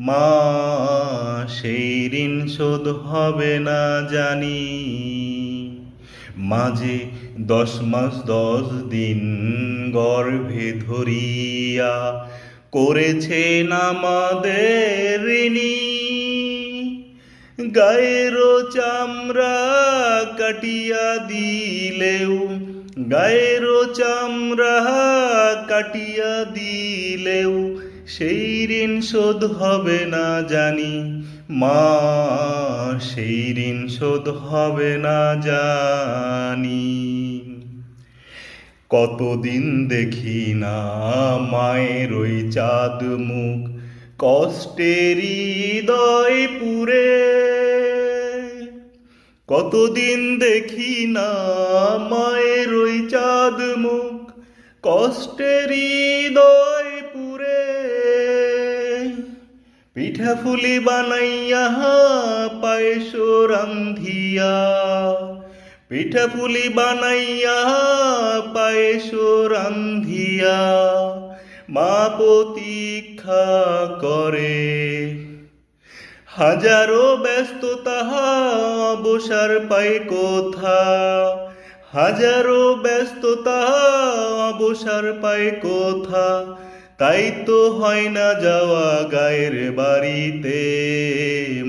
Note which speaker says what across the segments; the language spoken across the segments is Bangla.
Speaker 1: মা, সেই ঋণ শোধ হবে না জানি। মাঝে দশ মাস দশ দিন গর্ভে ধরিয়া করেছেন আমাদের ঋণী। গায়ের চামড়া কাটিয়া দিলেও, গায়ের চামড়া কাটিয়া দিলেও সেই ঋণ শোধ হবে না জানি। মা, সেই ঋণ শোধ হবে না জানি। কতদিন দেখি না মায়ের ওই চাঁদ মুখ, কষ্টের হৃদয় পুরে। কতদিন দেখি না মায়ের ওই চাঁদ মুখ, কষ্টের হৃদয় পুরে। পিঠা ফুলি বানাইয়া পায়েস রান্ধিয়া। পিঠা পুলি বানাইয়া পায়েস রান্ধিয়া। মা প্রতীক্ষা করে। হাজারো ব্যস্ততা বসার পাই কোথা? হাজারো ব্যস্ততা বসার পাই কোথা? তাই তো হয় না যাওয়া গায়ের বাড়িতে।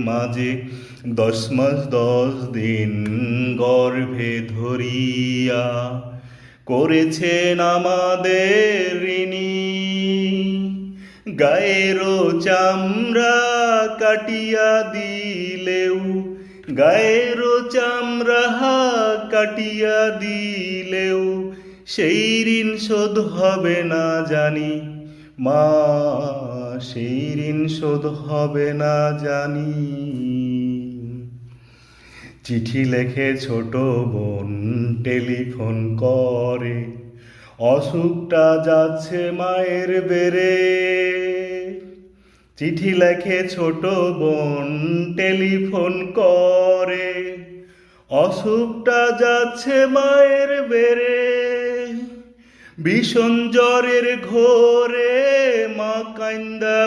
Speaker 1: মাঝে দশ মাস, দশ দিন গর্ভে ধরিয়া করেছেন আমাদের ঋণী। গায়েরও চামড়া কাটিয়া দিলেও, গায়েরও চামড়া কাটিয়া দিলেও, সেই ঋণ শোধ হবে না জানি। মা, সেই ঋণ শোধ হবে না জানি। চিঠি লেখে ছোট বোন টেলিফোন করে, অসুখটা যাচ্ছে মায়ের বেড়ে। চিঠি লেখে ছোট বোন টেলিফোন করে, অসুখটা যাচ্ছে মায়ের বেড়ে। ভীষণ জ্বরের ঘোরে মা কান্দা